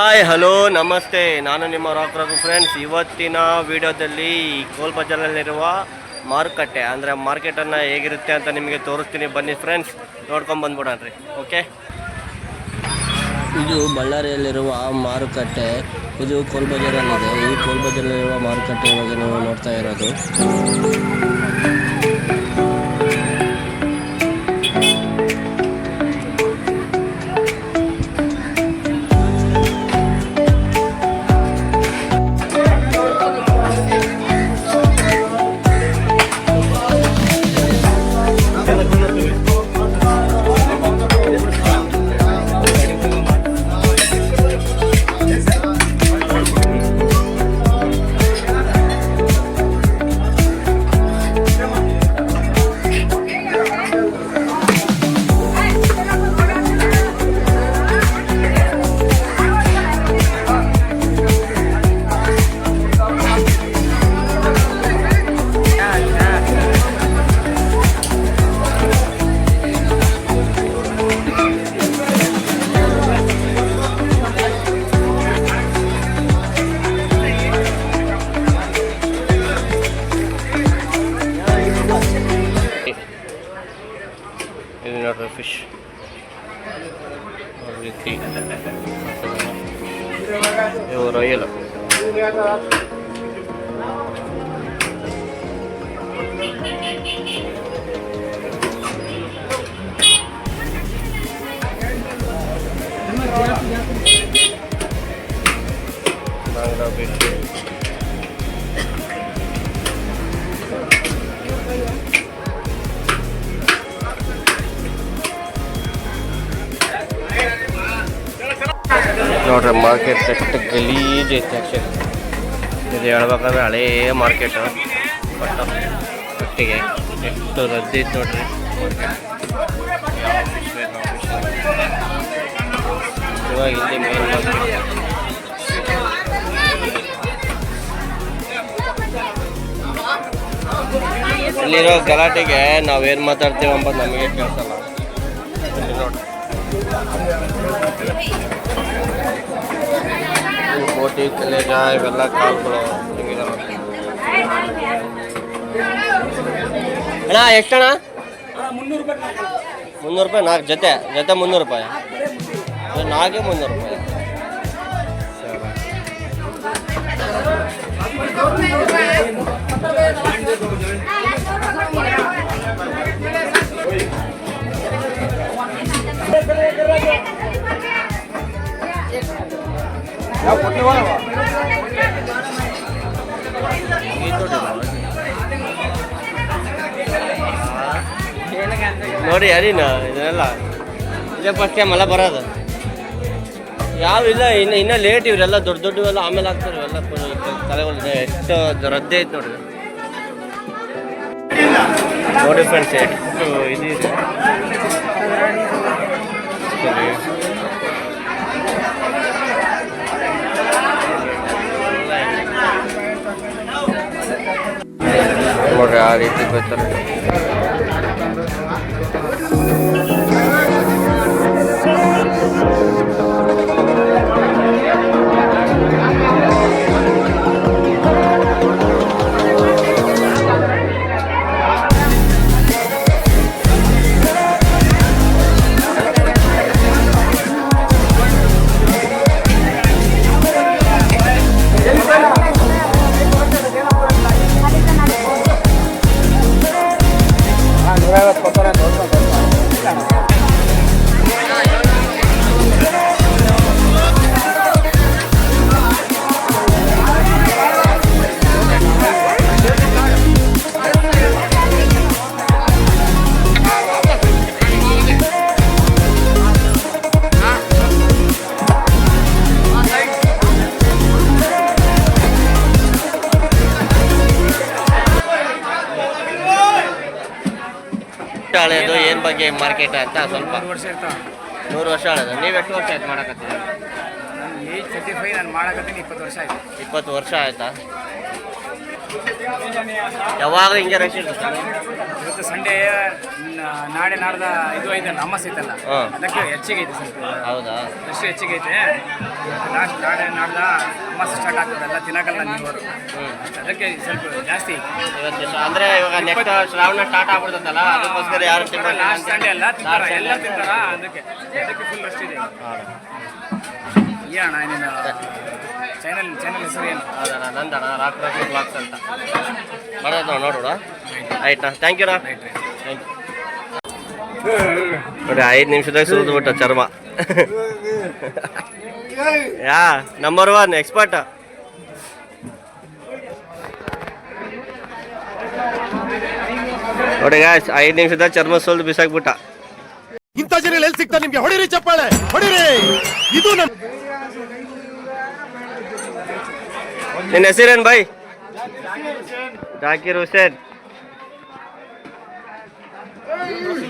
Hi hello ನಮಸ್ತೆ. ನಾನು ನಿಮ್ಮ ರಾಕ್ ರಾಕು ಫ್ರೆಂಡ್ಸ್ ಇವತ್ತಿನ ವಿಡಿಯೋದಲ್ಲಿ ಕೋಲ್ ಬಜಾರಲ್ಲಿರುವ ಮಾರುಕಟ್ಟೆ, ಅಂದರೆ ಮಾರ್ಕೆಟನ್ನು ಹೇಗಿರುತ್ತೆ ಅಂತ ನಿಮಗೆ ತೋರಿಸ್ತೀನಿ. ಬನ್ನಿ ಫ್ರೆಂಡ್ಸ್ ನೋಡ್ಕೊಂಡು ಬಂದ್ಬಿಡೋಣ್ರಿ ಓಕೆ ಇದು ಬಳ್ಳಾರಿಯಲ್ಲಿರುವ ಮಾರುಕಟ್ಟೆ. ಇದು ಕೋಲ್ ಬಜಾರಲ್ಲಿದೆ ಈ ಕೋಲ್ ಬಜಾರಲ್ಲಿರುವ ಮಾರುಕಟ್ಟೆ ಇವಾಗ ನೀವು ನೋಡ್ತಾ ಇರೋದು. everything. Euro yellow. Bangladesh. ನೋಡ್ರಿ ಮಾರ್ಕೆಟ್ ಎಷ್ಟು ಗಲೀಜ್ ಐತೆ ಆ್ಯಕ್ಚುಲಿ ಇದು ಹೇಳ್ಬೇಕಂದ್ರೆ ಹಳೇ ಮಾರ್ಕೆಟ್ ಬಟ್ ಒಟ್ಟಿಗೆ ಎಷ್ಟು ರದ್ದಿ ಐತೆ ನೋಡ್ರಿ. ಇವಾಗ ಇಲ್ಲಿ ಮೇನ್ ಮಾರ್ಕೆಟ್ ಇಲ್ಲಿರೋ ಗಲಾಟೆಗೆ ನಾವೇನು ಮಾತಾಡ್ತೀವಿ ಅಂಬದು ನಮಗೆ ಕೇಳಿಸಲ್ಲ. ಇಲ್ಲಿ ನೋಡಿ ಇವು ಬೋಟಿ ಕಲೇಜ ಇವೆಲ್ಲ ಕಾಳುಗಳು ಹಿಂಗಿದಾವೆ ಅಣ್ಣ ಎಷ್ಟಣ್ಣ ಮುನ್ನೂರು ರೂಪಾಯಿ ನಾಲ್ಕು ಜೊತೆ ಜೊತೆ ಮುನ್ನೂರು ರೂಪಾಯಿ ಇದು ನಾಲ್ಕೇ ಮುನ್ನೂರು ರೂಪಾಯಿ ನೋಡಿ ಯಾರೀನ ಇದನ್ನೆಲ್ಲ. ಇದೇ ಫಸ್ಟ್ ಟೈಮ್ ಎಲ್ಲ ಬರೋದು. ಯಾವ ಇಲ್ಲ, ಇನ್ನು, ಇನ್ನೂ ಲೇಟ್ ಇವರೆಲ್ಲ ದೊಡ್ಡ ದೊಡ್ಡವೆಲ್ಲ ಆಮೇಲೆ ಆಗ್ತಾರೆ ಇವೆಲ್ಲ ತಲೆಗಳು ಎಷ್ಟು ರದ್ದೆ ಐತೆ ನೋಡಿ ನೋಡಿ ಫ್ರೆಂಡ್ಸ್ ಎಷ್ಟು ಇದು ಇದೆ. ಸರಿ. ನೋಡ್ರಿ ಆ ರೀತಿ ಬರ್ತಾರೆ ಹಳೆಯದು ಏನು ಬಗ್ಗೆ ಮಾರ್ಕೆಟ್ ಅಂತ ಸ್ವಲ್ಪ. ವರ್ಷ ಇರ್ತಾವ ನೂರು ವರ್ಷ ಹಳೇದು. ನೀವು ಎಷ್ಟು ವರ್ಷ ಆಯ್ತು ಮಾಡಕತ್ತೀರ? ಏಜ್ ತರ್ಟಿ ಫೈವ್ ನಾನು ಮಾಡಕತ್ತೀನಿ ಇಪ್ಪತ್ತು ವರ್ಷ ಆಯ್ತು. ಇಪ್ಪತ್ತು ವರ್ಷ ಆಯ್ತಾ? ಯಾವಾಗ ಹಿಂಗೆ ರಶ್ ಇರ್ತದೆ ಇವತ್ತು ಸಂಡೇ ನಾಳೆ ನಾಡ್ದ ಇದು ಐತಲ್ಲ ನಮ್ಮ ಐತಲ್ಲ. ಅದಕ್ಕೆ ಹೆಚ್ಚಿಗೆ ಐತೆ ಸ್ವಲ್ಪ. ಹೌದಾ? ಅಷ್ಟು ಹೆಚ್ಚಿಗೆ ಐತೆ. ಲಾಸ್ಟ್ ನಾಳೆ ನಾಡ್ದ ಅಮ್ಮಸ್ ಸ್ಟಾರ್ಟ್ ಆಗ್ತದೆ ಎಲ್ಲ ತಿನ್ನಕಲ್ಲ ನೀವು ಅದಕ್ಕೆ ಸ್ವಲ್ಪ ಜಾಸ್ತಿ ಅಂದ್ರೆ ಇವಾಗ ನೆಕ್ಸ್ಟ್ ಶ್ರಾವಣ ಸ್ಟಾರ್ಟ್ ಆಗ್ಬಿಡ್ತಲ್ಲ ಅದಕ್ಕೋಸ್ಕರ ಯಾರು ಲಾಸ್ಟ್ ಸಂಡೇ ಎಲ್ಲ ತಿಂತಾರ ಎಲ್ಲ ತಿಂತಾರ ಅದಕ್ಕೆ ಅದಕ್ಕೆ ಫುಲ್ ರಶ್ ಇದೆ. ಅಣ್ಣ ನಿನ್ನ ಚಾನಲ್ ಚಾನಲ್ ಹೆಸರು ಏನು? ಹೌದಣ್ಣ ನಂದಣ್ಣ ರಾತ್ರಿ ರಾಕ್ ಬ್ಲಾಗ್ಸ್ ಅಂತ. ಮಾಡೋದು ನೋಡೋಣ ಆಯ್ತಾ? ಥ್ಯಾಂಕ್ ಯು ಥ್ಯಾಂಕ್ ಯು ನೋಡಿ ಐದು ನಿಮಿಷದಾಗ ಸುರಿದು ಬಿಟ್ಟ ಚರ್ಮ. ಯಾ ನಂಬರ್ ಒನ್ ಎಕ್ಸ್ಪರ್ಟ್ ನೋಡಿ ಗಾಯ್ಸ್ ಐದು ನಿಮಿಷದಾಗ ಚರ್ಮ ಸುಲ್ದು ಬಿಸಾಕ್ಬಿಟ್ಟ ಇಂತ ಜನ ಎಲ್ಲಿ ಸಿಗ್ತಾರೆ ನಿಮ್ಗೆ? ಹೊಡಿರಿ ಚಪ್ಪಾಳೆ ಹೊಡಿರಿ. ಇದು ನಮ್ ನಿನ್ನ ಹೆಸರೇನ್ ಬೈ? ಜಾಕಿರ್ ಹುಸೇನ್.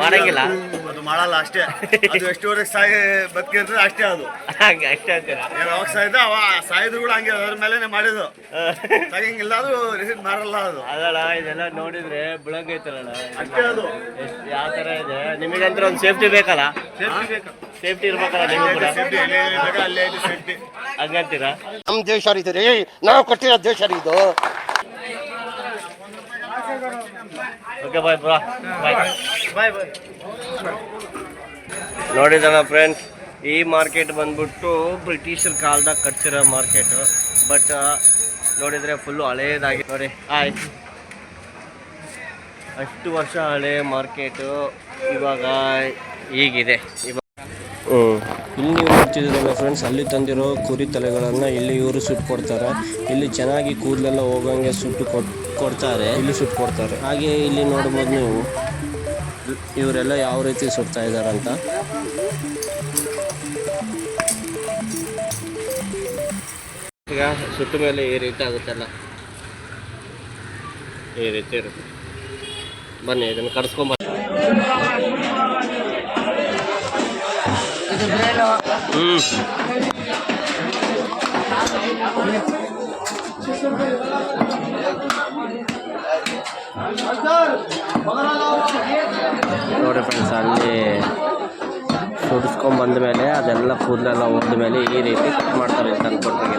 ಮಾಡಂಗಿಲ್ಲ. ಅದು ಮಾಡಲ್ಲ ಅಷ್ಟೇ. ಅದು ಎಷ್ಟುವರೆಗೆ ಸಾಯಿ ಬದುಕಿರ್ತದೆ ಅಷ್ಟೇ ಅದು. ಹಂಗೆ ಅಷ್ಟೇ ಅಂತೀರಾ? ಏನು ಅವಾಗ ಸಾಯ್ದ ಅವ ಸಾಯಿದ್ರು ಕೂಡ ಹಂಗೆ ಅದ್ರ ಮೇಲೆನೆ ಮಾಡಿದ್ದು. ಸಾಯಂಗಿಲ್ಲ ಅದು ರಿಸೀಟ್ ಮಾಡಲ್ಲ ಅದು. ಅದಲ್ಲ ಇದೆಲ್ಲ ನೋಡಿದ್ರೆ ಬಿಳಂಗೈತಲ್ಲ ಅಷ್ಟೇ ಅದು. ಎಷ್ಟು ಯಾವ ಥರ ಇದೆ? ನಿಮಗಂದ್ರೆ ಒಂದು ಸೇಫ್ಟಿ ಬೇಕಲ್ಲ? ಸೇಫ್ಟಿ ಬೇಕು. ಸೇಫ್ಟಿ ಇರ್ಬೇಕಲ್ಲ ನಿಮಗೆ ಕೂಡ? ಸೇಫ್ಟಿ ಎಲ್ಲೇ ಇರ್ಬೇಕು ಅಲ್ಲೇ ಇದೆ ಸೇಫ್ಟಿ ಹಂಗಂತೀರಾ? ನಮ್ಮ ದೇಶ ಇದು ರೀ ನಾವು ಕೊಟ್ಟಿರೋ ದೇಶ ರೀ ಇದು okay bye bro bye bye bye ನೋಡಿದಣ friends ಈ ಮಾರ್ಕೆಟ್ ಬಂದ್ಬಿಟ್ಟು ಬ್ರಿಟಿಷರ್ ಕಾಲದಾಗ ಕಟ್ಸಿರೋ ಮಾರ್ಕೆಟ್ ಬಟ್ ನೋಡಿದರೆ ಫುಲ್ಲು ಹಳೇದಾಗಿ ನೋಡಿ. ಆಯ್ ಅಷ್ಟು ವರ್ಷ ಹಳೆ ಮಾರ್ಕೆಟು ಇವಾಗ ಹೀಗಿದೆ. ಇವಾಗ ಹ್ಞೂ ಇಲ್ಲಿ ನೀವು ನೋಡ್ತಿದ್ದೀರಲ್ಲ ಫ್ರೆಂಡ್ಸ್ ಅಲ್ಲಿ ತಂದಿರೋ ಕುರಿ ತಲೆಗಳನ್ನು ಇಲ್ಲಿ ಇವರು ಸುಟ್ಟು ಕೊಡ್ತಾರೆ. ಇಲ್ಲಿ ಚೆನ್ನಾಗಿ ಕೂದಲೆಲ್ಲ ಹೋಗೋಂಗೆ ಸುಟ್ಟು ಕೊಟ್ ಕೊಡ್ತಾರೆ. ಇಲ್ಲಿ ಸುಟ್ಟು ಕೊಡ್ತಾರೆ. ಹಾಗೆ ಇಲ್ಲಿ ನೋಡ್ಬೋದು ನೀವು. ಇವರೆಲ್ಲ ಯಾವ ರೀತಿ ಸುಡ್ತಾ ಇದ್ದಾರೆ ಅಂತ. ಈಗ ಸುಟ್ಟ ಮೇಲೆ ಈ ರೀತಿ ಆಗುತ್ತಲ್ಲ? ಈ ರೀತಿ ಇರುತ್ತೆ. ಬನ್ನಿ ಇದನ್ನು ಕರ್ಸ್ಕೊಂಬ ಹ್ಞೂ ನೋಡಿ ಫ್ರೆಂಡ್ಸ್ ಅಲ್ಲಿ ಸುಡಿಸ್ಕೊಂಡ್ ಬಂದ ಮೇಲೆ ಅದೆಲ್ಲ ಕೂದಲೆಲ್ಲ ಮೇಲೆ ಈ ರೀತಿ ಕಟ್ ಮಾಡ್ತಾರೆ ಅಂತ ಅನ್ಕೊಟ್ಟಾಗೆ